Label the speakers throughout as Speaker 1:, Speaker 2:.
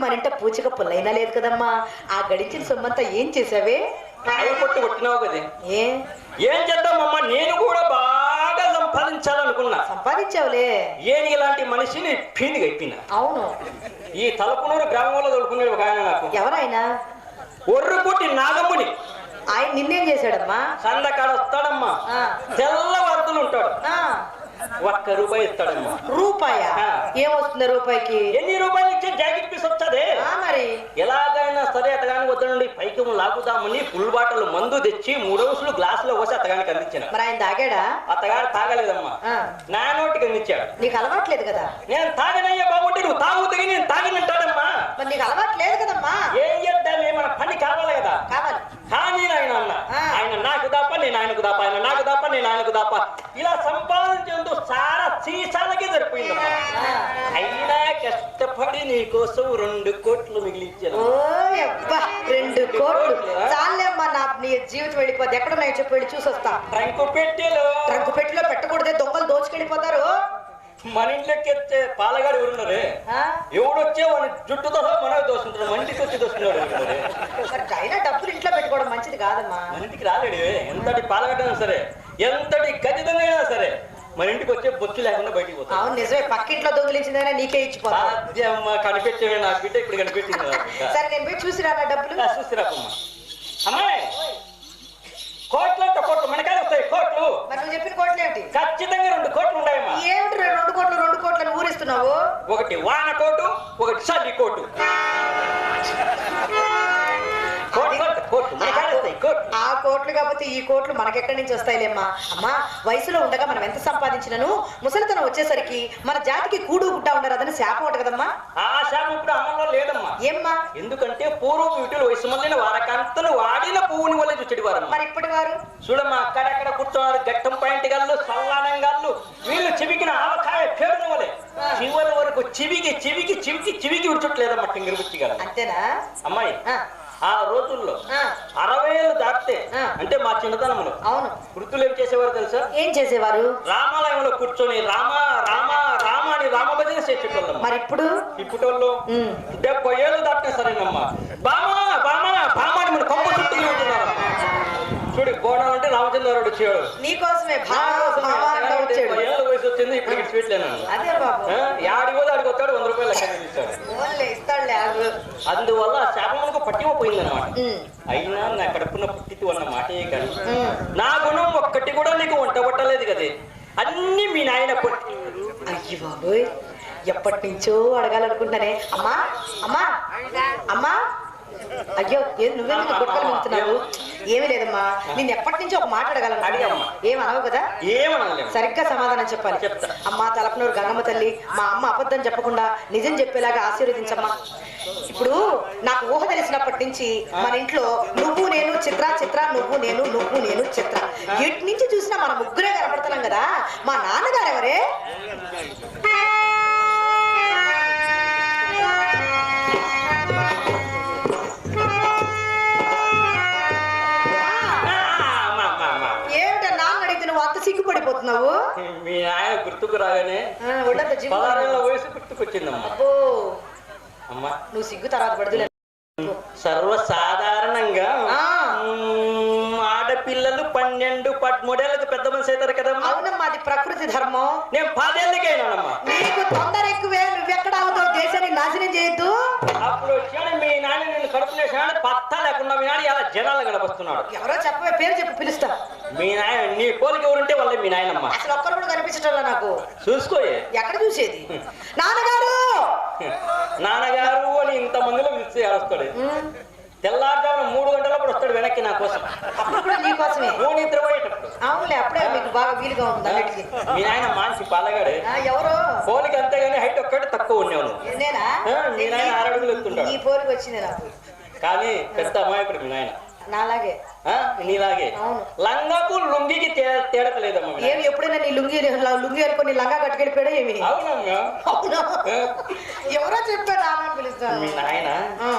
Speaker 1: మరి నేను పెద్దదాన్ని అయ్యేసరికి మన ఇంట పూచిక పుల్లైనా లేదు కదమ్మా. ఆ గడిచిన సొమ్మంతా ఏం చేసావే?
Speaker 2: అవి కొట్టి కొట్టినావు కదే.
Speaker 1: ఏ?
Speaker 2: ఏం చేద్దామమ్మా? నేను కూడా బాగా సంపాదించాలనుకున్నా.
Speaker 1: సంపాదించావులే.
Speaker 2: ఏని ఇలాంటి మనిషిని పీనిగా అయిపోయినా?
Speaker 1: అవును.
Speaker 2: ఈ తలపునూరు గ్రామంలో దొరుకునేది ఒక ఆయన నాకు.
Speaker 1: ఎవరైనా
Speaker 2: ఒర్రుకుట్టి నాగమ్ముని
Speaker 1: ఆయన నిన్నేం చేశాడమ్మా?
Speaker 2: సందకాడ వస్తాడమ్మా తెల్ల వర్తులు ఉంటాడు.
Speaker 1: ఆ,
Speaker 2: ఒక్క రూపాయి ఇస్తాడమ్మా
Speaker 1: రూపాయ. ఏమొస్తుంది రూపాయికి?
Speaker 2: ఎన్ని రూపాయలు ఇచ్చే జాకెట్ పీస్ వచ్చాదే?
Speaker 1: ఆ, మరి.
Speaker 2: ఎలాగైనా సరే అతగాని వద్ద నుండి పైకి లాగుదామని ఫుల్ బాటలు మందు తెచ్చి మూడవసులు గ్లాసులో పోసి అతగానికి అందించిన.
Speaker 1: మరి ఆయన తాగాడా?
Speaker 2: అతగాడు తాగలేదమ్మా. నా నోటికి అందించాడు.
Speaker 1: నీకు అలవాట్లేదు కదా?
Speaker 2: నేను తాగనయ్యా బాబుంటే నువ్వు తాగు తగి నేను తాగినంటాడమ్మా.
Speaker 1: మరి నీకు అలవాట్లేదు కదమ్మా?
Speaker 2: ఏం చేద్దామే మన పని కావాలి కదా?
Speaker 1: కావాలి.
Speaker 2: కానీ ఆయన అన్న. ఆయన నాకు దాప నేను ఆయనకు దాప ఆయన నాకు దాప నేను ఆయనకు దాప ఇలా సంపాదించేందుకు చాలా సీసాలకి సరిపోయిందమ్మా
Speaker 1: ఆ.
Speaker 2: అయినా కష్టపడి నీ కోసం రెండు కోట్లు మిగిలించాను
Speaker 1: రెండు కోట్లు. చాలేమ్మా నా నీ జీవితం వెళ్ళిపోద్ది. ఎక్కడున్నాయో చెప్పు వెళ్ళి చూసి వస్తా
Speaker 2: ట్రంకు పెట్టెలు.
Speaker 1: ట్రంకు పెట్టిలో పెట్టకూడదే దొంగలు దోచుకెళ్ళిపోతారు.
Speaker 2: మన ఇంట్లోకి ఎత్తే పాలగాడు ఎవరున్నారే? ఎవడొచ్చే వాడి జుట్టుతో మనకు దోస్తుంటారు ఇంటికి వచ్చి దోస్తున్నాడు
Speaker 1: అయినా డబ్బులు ఇంట్లో పెట్టుకోవడం మంచిది కాదమ్మా.
Speaker 2: మన ఇంటికి రాలేడు ఎంతటి పాలగడ్డైనా సరే ఎంతటి ఖచ్చితంగా సరే మన ఇంటికి వచ్చే బొచ్చు లేకుండా బయటికి పోతాడు
Speaker 1: అవును నిజమే. పక్కింట్లో దొంగిలించిందైనా నీకే ఇచ్చిపోతా.
Speaker 2: సాధ్యమ్మ కనిపెట్టేవే నా బిడ్డ ఇప్పుడు బిడ్డ.
Speaker 1: సరే నేను పోయి చూసి రానా డబ్బులు?
Speaker 2: ఆ, చూసిరాకమ్మ అమ్మాయి కోట్లు అంటే కోట్లు మనకాడ వస్తాయి కోట్లు?
Speaker 1: మరి నువ్వు చెప్పిన కోట్లు ఏమిటి
Speaker 2: ఖచ్చితంగా రెండు కోట్లు ఉన్నాయమ్మా
Speaker 1: ఏమిటి రెండు కోట్లు రెండు కోట్లను ఊరిస్తున్నావు?
Speaker 2: ఒకటి వాన కోటు ఒకటి చల్లి కోటు.
Speaker 1: ఆ కోట్లు కాకపోతే ఈ కోట్లు మనకెక్కడి నుంచి వస్తాయిలేమ్మా అమ్మా. వయసులో ఉండగా మనం ఎంత సంపాదించినను? ముసలితనం వచ్చేసరికి మన జాతికి కూడు గుడ్డ ఉండరాదని శాపం ఒకటి కదమ్మా.
Speaker 2: ఆ శాపం ఇప్పుడు అమల్లో లేదమ్మా.
Speaker 1: ఏమ్మా?
Speaker 2: ఎందుకంటే పూర్వం వీటిలో వయసు మళ్ళిన వారకంతలు వాడిన పువ్వుని వల్ల చూచెడి వారమ్మా
Speaker 1: మరి ఇప్పటి వారు?
Speaker 2: చూడమ్మా అక్కడక్కడ కూర్చున్నారు గట్టం పాయింట్ గల్లు సల్లానం గల్లు. వీళ్ళు చివికిన ఆవకాయ పేరున వలే చివరి వరకు చివికి చివికి చివికి చివికి విడిచట్లేదమ్మా టింగిరి బుచ్చి గారు.
Speaker 1: అంతేనా?
Speaker 2: అమ్మాయి
Speaker 1: ఆ,
Speaker 2: రోజుల్లో అరవై ఏళ్ళు దాటితే. అంటే మా చిన్నతనంలో
Speaker 1: అవును.
Speaker 2: వృత్తులు ఏం చేసేవారు తెలుసా?
Speaker 1: ఏం చేసేవారు?
Speaker 2: రామాలయంలో కూర్చొని రామ రామ రామ అని రామభజన చేసేటోళ్ళమ్మ
Speaker 1: మరి ఇప్పుడు ఉమ్,
Speaker 2: డెబ్బై ఏళ్ళు దాటినా సరేనమ్మా. బామా బామా బామా అని మన కొంప చుట్టూ తిరుగుతున్నారమ్మా చూడు బోనం అంటే రామచంద్రరావు వచ్చాడు
Speaker 1: నీకోసమే వచ్చాడు
Speaker 2: ఏళ్ళ వయసు వచ్చింది ఇప్పుడు పోతే ఆడికి వస్తాడు వంద రూపాయలు లెక్క
Speaker 1: ఆగు.
Speaker 2: అందువల్ల ఆ శాపములకు పట్టిపోయింది అనమాట అయినా నా కడుపున పుట్టితు అన్న మాటే
Speaker 1: ఉమ్.
Speaker 2: నా గుణం ఒక్కటి కూడా నీకు వంట పట్టలేదు కదే. అన్ని మీ నాయన పుట్టి
Speaker 1: అయ్యి బాబోయ్ ఎప్పటి నుంచో అడగాలనుకుంటానే అమ్మా అమ్మా అమ్మా అయ్యో ఏం నువ్వెందుకు గుట్టలు మింగుతున్నావు? ఏమీ లేదమ్మా. నేను ఎప్పటి నుంచో ఒక మాట అడగాలనుకుంటున్నా
Speaker 2: అడిగమ్మా.
Speaker 1: ఏం అనవు కదా సరిగ్గా సమాధానం చెప్పాలి. అమ్మా తలపనూరు గంగమ్మ తల్లి మా అమ్మ అబద్ధం చెప్పకుండా నిజం చెప్పేలాగా ఆశీర్వదించమ్మా. ఇప్పుడు నాకు ఊహ తెలిసినప్పటి నుంచి మన ఇంట్లో నువ్వు నేను చిత్ర చిత్ర నువ్వు నేను నువ్వు నేను చిత్ర. ఎటు నుంచి చూసినా మన ముగ్గురే కనపడుతున్నాం కదా. మా నాన్నగారు ఎవరే నువ్వు అంత సిగ్గుపడిపోతున్నావు
Speaker 2: మీ ఆయన గుర్తుకు రాగానే వయసు గుర్తుకొచ్చిందమ్మా.
Speaker 1: అబ్బో.
Speaker 2: అమ్మా.
Speaker 1: నువ్వు సిగ్గు తర్వాత పడుతులే
Speaker 2: సర్వసాధారణంగా పన్నెండు పదమూడేళ్ళకి పెద్ద మనిషి అవుతారు కదమ్మా.
Speaker 1: అవునమ్మా అది ప్రకృతి ధర్మం.
Speaker 2: నేను పదేళ్ళకైనానమ్మా
Speaker 1: నీకు తొందర ఎక్కువే నువ్వెక్కడ అవుతావు? దేశాన్ని నాశనం చేయొద్దు.
Speaker 2: అప్పుడు వచ్చాడు మీ నాన్న నేను కడుపునేసాడు పత్తా లేకుండా మీ నాన్న ఇలా జనాలు గడపస్తున్నాడు.
Speaker 1: ఎవరో చెప్పవే పేరు చెప్పి పిలుస్తా.
Speaker 2: మీ నాయన నీ పోలికి ఎవరుంటే వాళ్ళే మీ నాయనమ్మ.
Speaker 1: అసలు ఒక్కరు కూడా కనిపించటంలా నాకు?
Speaker 2: చూసుకోయే.
Speaker 1: ఎక్కడ చూసేది? నాన్నగారు!
Speaker 2: నాన్నగారు అని ఇంత మందిలో పిలిచి ఏడుస్తాడు.
Speaker 1: ఉమ్,
Speaker 2: తెల్లారుజామున మూడు వస్తాడు వెనక్కి నా కోసం.
Speaker 1: అప్పుడు కూడా నీకోసమే
Speaker 2: ఓ నిద్ర పోయేటప్పుడు
Speaker 1: అవునులే అప్పుడే మీకు బాగా వీలుగా ఉంది అన్నిటికీ
Speaker 2: మీ నాయన మాన్సి పాలగాడు.
Speaker 1: ఆ, ఎవరు?
Speaker 2: పోలికి అంతేగాని హైట్ ఒక్కటి తక్కువ నువ్వు.
Speaker 1: నేనా?
Speaker 2: ఆ, మీ నాయన ఆరు అడుగులు ఎత్తుంటాడు
Speaker 1: నీ పోలికి వచ్చింది నాకు.
Speaker 2: కానీ పెద్ద అమాయకుడు మీ నాయన.
Speaker 1: నాలాగే.
Speaker 2: ఆ, నీలాగే.
Speaker 1: అవును.
Speaker 2: లంగాకు లుంగికి తే- తేడత లేదమ్మా మీ నాయన.
Speaker 1: ఏమి ఎప్పుడైనా నీ లుంగి లుంగి అనుకుని లంగా కట్టుకెళ్ళిపోయాడా ఏమి?
Speaker 2: అవునమ్మా.
Speaker 1: అవునా?
Speaker 2: ఆ,
Speaker 1: ఎవరో చెప్పారు నాన్న పిలుస్తాను
Speaker 2: మీ నాయన?
Speaker 1: ఆ.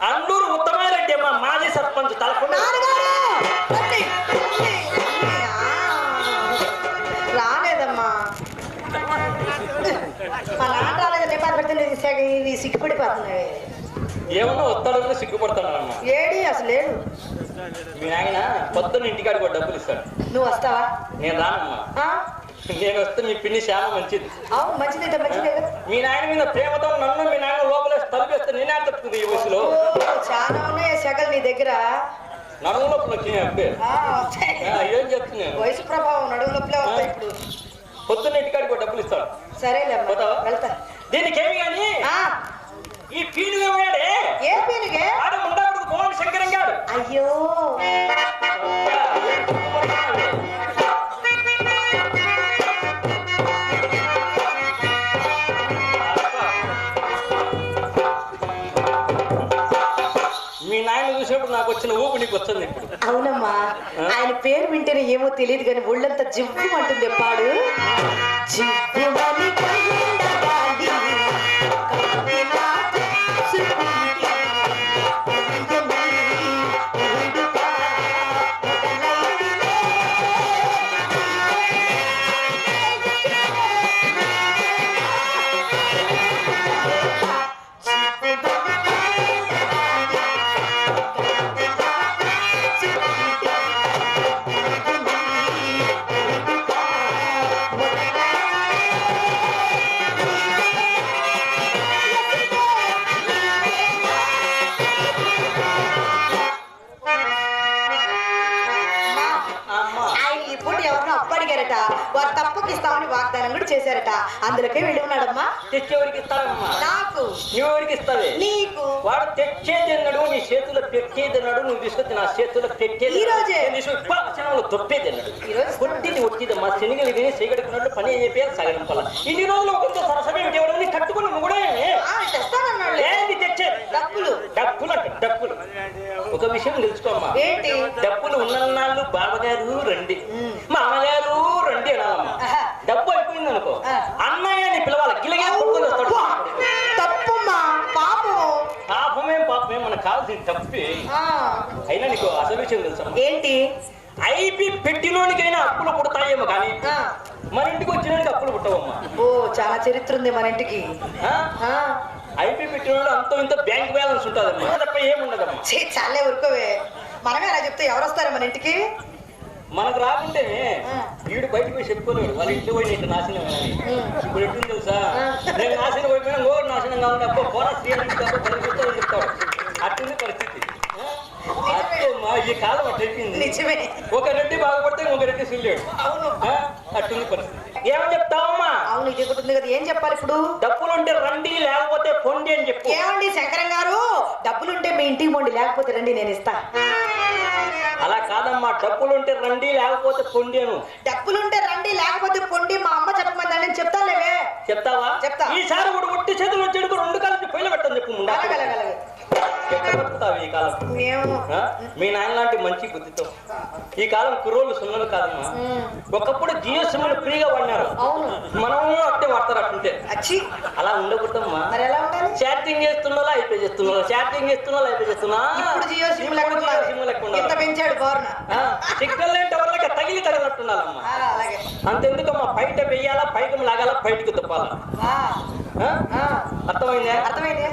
Speaker 2: అండూరు ఉత్తమారెడ్డి అమ్మ మాజీ సర్పంచ్ తలకొండ.
Speaker 1: రాలేదమ్మా. మా నాన్న నేను సెగ ఇది సిగ్గుపడిపోతున్నాయి
Speaker 2: ఏమన్నా వస్తాడని సిగ్గుపడతానమ్మా
Speaker 1: ఏడి అసలు లేడు.
Speaker 2: మీ నాయన పొద్దున్న ఇంటికాడికి ఒక డబ్బులు ఇస్తాడు.
Speaker 1: నువ్వు వస్తావా?
Speaker 2: నేను రానమ్మా? నేను వస్తే మీ పిన్ని చాలా మంచిది.
Speaker 1: అవును మంచిదే కదా.
Speaker 2: మీ నాయన మీద ప్రేమతో నన్ను మీ నాయన లోపల తలిపేస్తే నేనే తప్పుతుంది ఈ వయసులో?
Speaker 1: చాలా ఉన్నాయి సెగలు నీ దగ్గర.
Speaker 2: నడుము లోపల వచ్చినాయి ఏం చెప్తున్నాను
Speaker 1: వయసు ప్రభావం నడుము నొప్పులే వస్తాయి ఇప్పుడు.
Speaker 2: పొద్దున్న ఇంటికాడికి డబ్బులు ఇస్తాడు
Speaker 1: సరేలే? వెళ్తా.
Speaker 2: దీనికి ఏమి కానీ?
Speaker 1: ఆ,
Speaker 2: ఈ పీనుగా
Speaker 1: ఏ పీనుగే?
Speaker 2: ఆడు ఉండకూడదు కోమటి శంకరం గారు
Speaker 1: అయ్యో
Speaker 2: ఇప్పుడు.
Speaker 1: అవునమ్మా. ఆయన పేరు వింటేనే ఏమో తెలియదు కానీ ఒళ్ళంతా జివ్వు అంటుంది పాడు జివ్వుమని కూడా చేశారట. అందులోకే వెళ్ళి ఉన్నాడమ్మా.
Speaker 2: తెచ్చేవాడికి ఇస్తాడమ్మా
Speaker 1: నాకు.
Speaker 2: నువ్వెవరికి ఇస్తావే
Speaker 1: నీకు.
Speaker 2: వాడు తెచ్చేది అన్నాడు నీ చేతిలో పెట్టేది అన్నాడు నువ్వు తీసుకొచ్చి నా చేతిలో పెట్టేది
Speaker 1: ఈ రోజే? ఈ రోజు
Speaker 2: కొట్టింది వచ్చిందమ్మా శనిగలు తిని సీగడుకున్నట్లు పని చెప్పారు సగం పల్ల. ఇన్ని రోజులు ఒకరితో సరసమే ఎవడని కట్టుకుని నువ్వు కూడా
Speaker 1: ఆ, తెస్తానన్నాడు.
Speaker 2: ఏంది తెచ్చేది
Speaker 1: డబ్బులు
Speaker 2: డబ్బులు అంట డబ్బులు ఒక విషయం తెలుసుకోమ్మా.
Speaker 1: ఏంటి?
Speaker 2: డబ్బులు ఉన్నన్నాళ్ళు బావగారు రండి. మామగారు రండి అనాలమ్మా తప్పే. అయినా నీకు అసలు విషయం తెలుసమ్మా
Speaker 1: ఏంటి?
Speaker 2: ఐపీ పెట్టిలోనికైనా అప్పులు పుడతాయేమో కానీ మన ఇంటికి వచ్చినోడికి అప్పులు పుట్టవమ్మా.
Speaker 1: ఓ చాలా చరిత్ర ఉంది మన ఇంటికి.
Speaker 2: ఐపీ పెట్టినోడు అంత ఇంత బ్యాంక్ బ్యాలెన్స్ ఉంటుందమ్మా. తప్ప ఏముండదమ్మా
Speaker 1: చాలే ఊరుకోవే. మనమే అలా చెప్తే ఎవరు వస్తారు మన ఇంటికి?
Speaker 2: మనకు రాకుంటే. వీడు బయటకు పోయి చెప్పుకోలేడు. వాళ్ళ ఇంట్లో పోయి నీకు నాశనం. ఇప్పుడు ఎట్టుంది తెలుసా. నేను నాశనం అయిపోయినా ఇంకో నాశనంగా ఉంది అబ్బో పోరా పరిగెత్తా చెప్తాడు. అట్టుంది పరిస్థితి. ఈ కాలం అట్లయిపోయింది
Speaker 1: నిజమే.
Speaker 2: ఒక రెడ్డి బాగుపడితే ఇంకొక రెడ్డి సుల్లేడు.
Speaker 1: అవును?
Speaker 2: అట్టుంది పరిస్థితి. ఏమని చెప్తావమ్మా?
Speaker 1: అవును ఇది ఒకటి ఉంది కదా ఏం చెప్పాలి ఇప్పుడు?
Speaker 2: డబ్బులుంటే రండి లేకపోతే పొండి అని చెప్పు.
Speaker 1: ఏమండి శంకరం గారు? డబ్బులుంటే మీ ఇంటికి పోండి లేకపోతే రండి నేను ఇస్తా.
Speaker 2: అలా కాదమ్మా డబ్బులుంటే రండి లేకపోతే పొండి అను.
Speaker 1: డబ్బులుంటే రండి లేకపోతే పొండి మా అమ్మ చెప్పమంది నేను చెప్తానులేవే
Speaker 2: చెప్తావా?
Speaker 1: చెప్తా.
Speaker 2: ఈసారి కూడా ఒట్టి చేతులు వచ్చేందుకు రెండు కాలం పొయ్యిలు పెట్టని చెప్పు
Speaker 1: అలాగలగలగ
Speaker 2: బతుకుతావు ఈ కాలం? మీ నాయన లాంటి మంచి బుద్ధితో. ఈ కాలం కుర్రోళ్ళు సున్నలు కాదమ్మా. ఒకప్పుడు జియో సిమ్లు ఫ్రీగా
Speaker 1: అవును.
Speaker 2: మనము అట్టే వాడతారు అట్టుంటే. అలా ఉండకూడదమ్మా. చాటింగ్ చేస్తున్నా అయిపోయి చేస్తున్నా చాటింగ్ చేస్తున్నా అయిపోయి చేస్తున్నా?
Speaker 1: జియో సిమ్
Speaker 2: సిగ్నల్ లేని టవర్లకి తగిలి
Speaker 1: అలాగే.
Speaker 2: అంతెందుకమ్మా? బయట వెయ్యాలా పైకి లాగాల బయటికి తప్పాలా? అర్థమైందా?
Speaker 1: అర్థమైంది.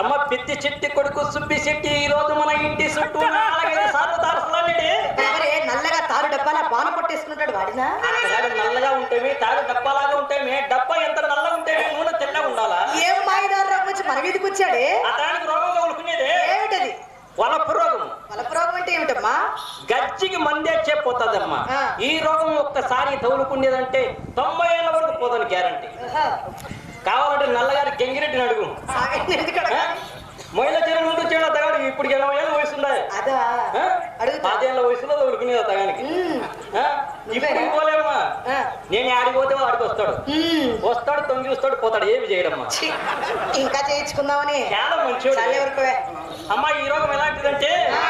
Speaker 2: అమ్మ పిత్తి చెట్టి కొడుకు సుబ్బి శెట్టి ఈ రోజు మన ఇంటి చుట్టూ నాలుగైదు సార్లు
Speaker 1: ఎవరే నల్లగా తారు డబ్బాలా బాన పట్టేసుకుంటాడు వాడినా?
Speaker 2: నల్లగా ఉంటేమి తాడు డబ్బాలాగా ఉంటేమి డబ్బా ఎంత నల్లగా ఉంటేమి నూనె తెల్లగా ఉండాలా?
Speaker 1: ఏం మాయదారు రోగం వచ్చి మన మీదకి వచ్చాడే?
Speaker 2: అతనికి రోగం తగులుకునేదే
Speaker 1: ఏమిటది?
Speaker 2: వలపు రోగం.
Speaker 1: వలపు రోగం అంటే ఏమిటమ్మా?
Speaker 2: గజ్జికి మందే చెప్పొద్దమ్మా
Speaker 1: ఆ.
Speaker 2: ఈ రోగం ఒక్కసారి తగులుకునేదంటే తొంభై ఏళ్ళ వరకు పోదని గ్యారంటీ. కావాలంటే నల్లగారి గెంగిరెడ్డిని అడుగు
Speaker 1: సాగండి ఎందుకు
Speaker 2: ఆ?
Speaker 1: అడగాలి?
Speaker 2: మొయిల చెరువు నుండి చేయడం తగాడు ఇప్పుడు ఎనభై ఏళ్ళ వయసు ఉన్నాయి
Speaker 1: అదా అడుగుతా
Speaker 2: పదేళ్ళ వయసులో తగులుకునేది తగానికి? ఇప్పుడు పోలేమ్మా నేను ఆడికి పోతే వాడికి వస్తాడు. వస్తాడు తొంగి చూస్తాడు పోతాడు ఏమి చేయడమ్మా.
Speaker 1: ఇంకా చేయించుకుందామని.
Speaker 2: చాలా
Speaker 1: వరకువే.
Speaker 2: అమ్మా ఈ రోగం ఎలాంటిదంటే
Speaker 1: ఆ.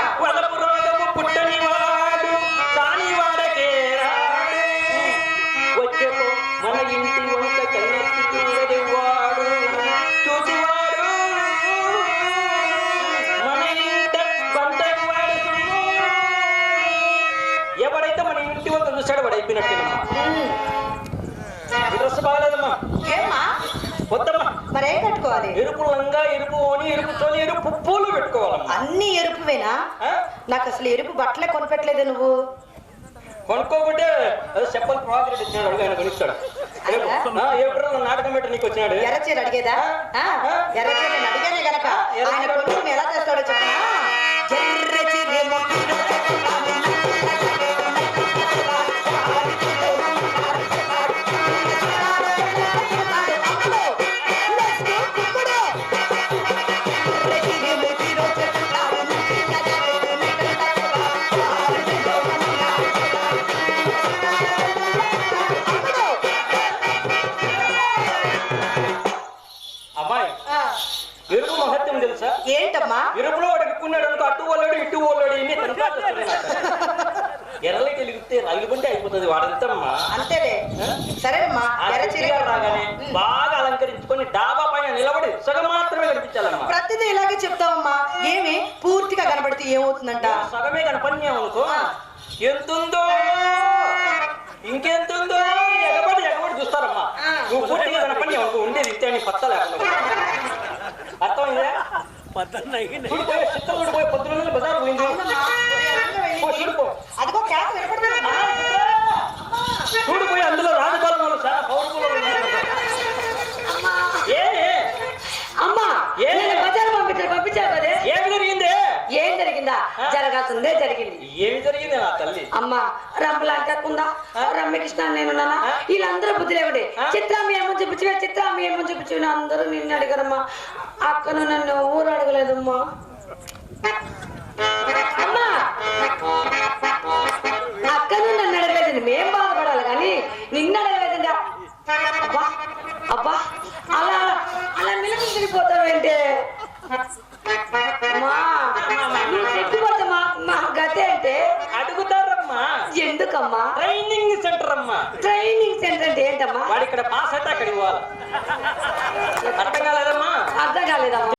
Speaker 1: కట్టుకోవాలి.
Speaker 2: ఎరుపు లంగా ఎరుపు ఓని ఎరుపు తోని ఎరుపు పూలు పెట్టుకోవాలమ్మా.
Speaker 1: అన్ని ఎరుపువేనా? నాకు అసలు ఎరుపు బట్టలే కొనిపెట్టలేదు నువ్వు.
Speaker 2: కొనుక్కోకుంటే చెప్పలు ప్రాజెక్ట్ ఇచ్చినాడు కొనిస్తాడు ఏప్రిల్ నాటకం పెట్టి నీకు వచ్చినాడు.
Speaker 1: ఎర్ర చీర అడిగేదా? ఆ, ఎర్ర చీర నేను అడిగానే గనక. ఆయన. కొనుక్కుని ఎలా చేస్తాడో చెప్పనా?
Speaker 2: ఎర్రలకి వెలిగితే రగిలిపుంటే అయిపోతుంది వాడంతమ్మా.
Speaker 1: అంతేలే. సరేనమ్మా ఎర్ర చీర
Speaker 2: రాగానే బాగా అలంకరించుకొని డాబా పైన నిలబడి సగం మాత్రమే కనిపించాలమ్మా.
Speaker 1: ప్రతిదీ ఇలాగే చెప్తావమ్మా. ఏమి? పూర్తిగా కనబడితే ఏమవుతుందంట?
Speaker 2: సగమే కనపడినామనుకో ఎంతుందో ఇంకెంతుందో ఎగబడి ఎగబడి చూస్తారమ్మా
Speaker 1: ఆ.
Speaker 2: నువ్వు పూర్తిగా కనపడినావు అనుకో ఉండేది ఇంతే అని పత్త లేకుండా అర్థమైందా చూడిపోయి చిత్తం చూడిపోయి పొద్దున నుండి బజార్ పోయింది పో, చూడిపో
Speaker 1: అదిగో కేక వినపడుతుంది
Speaker 2: ఆ, చిత్రా. చూడిపోయి అందులో రాజపాలెం వాళ్ళు చాలా పౌరులు ఏ ఏ?
Speaker 3: అమ్మా
Speaker 2: ఏ?
Speaker 3: నేను బజారు పంపించారు పంపించారు కదే
Speaker 2: ఏమి జరిగింది
Speaker 3: ఏం జరిగిందా జరగాల్సిందే జరిగింది.
Speaker 2: ఏమి జరిగింది నా తల్లి?
Speaker 3: అమ్మా రంపులాంకకుండా రమ్యకృష్ణ నేను? వీళ్ళందరూ బుద్ధి లేవండి
Speaker 2: ఆ?
Speaker 3: చిత్రామ్మ ఏమో చూపించు చిత్రామ్మ ఏమో చూపించు అందరూ నిన్ను అడిగారమ్మా. అక్కను నన్ను ఊరు అడగలేదమ్మా. అమ్మా! అక్కను నన్ను అడగలేదండి. మేం బాధపడాలి కానీ నిన్ను అడగలేదండి. అబ్బా! అబ్బా! అలా అలా నిలబడిపోతావేంటి అమ్మా నువ్వు చెట్టుపోతే మా మా గతి అంటే
Speaker 2: అడుగుతారమ్మా
Speaker 3: ఎందుకమ్మా
Speaker 2: ట్రైనింగ్ సెంటర్ అమ్మా
Speaker 3: ట్రైనింగ్ సెంటర్ అంటే ఏంటమ్మా?
Speaker 2: వాడు ఇక్కడ పాస్ అయితే అక్కడికి పోవాలి అర్థం కాలేదమ్మా?
Speaker 3: అర్థం కాలేదమ్మా.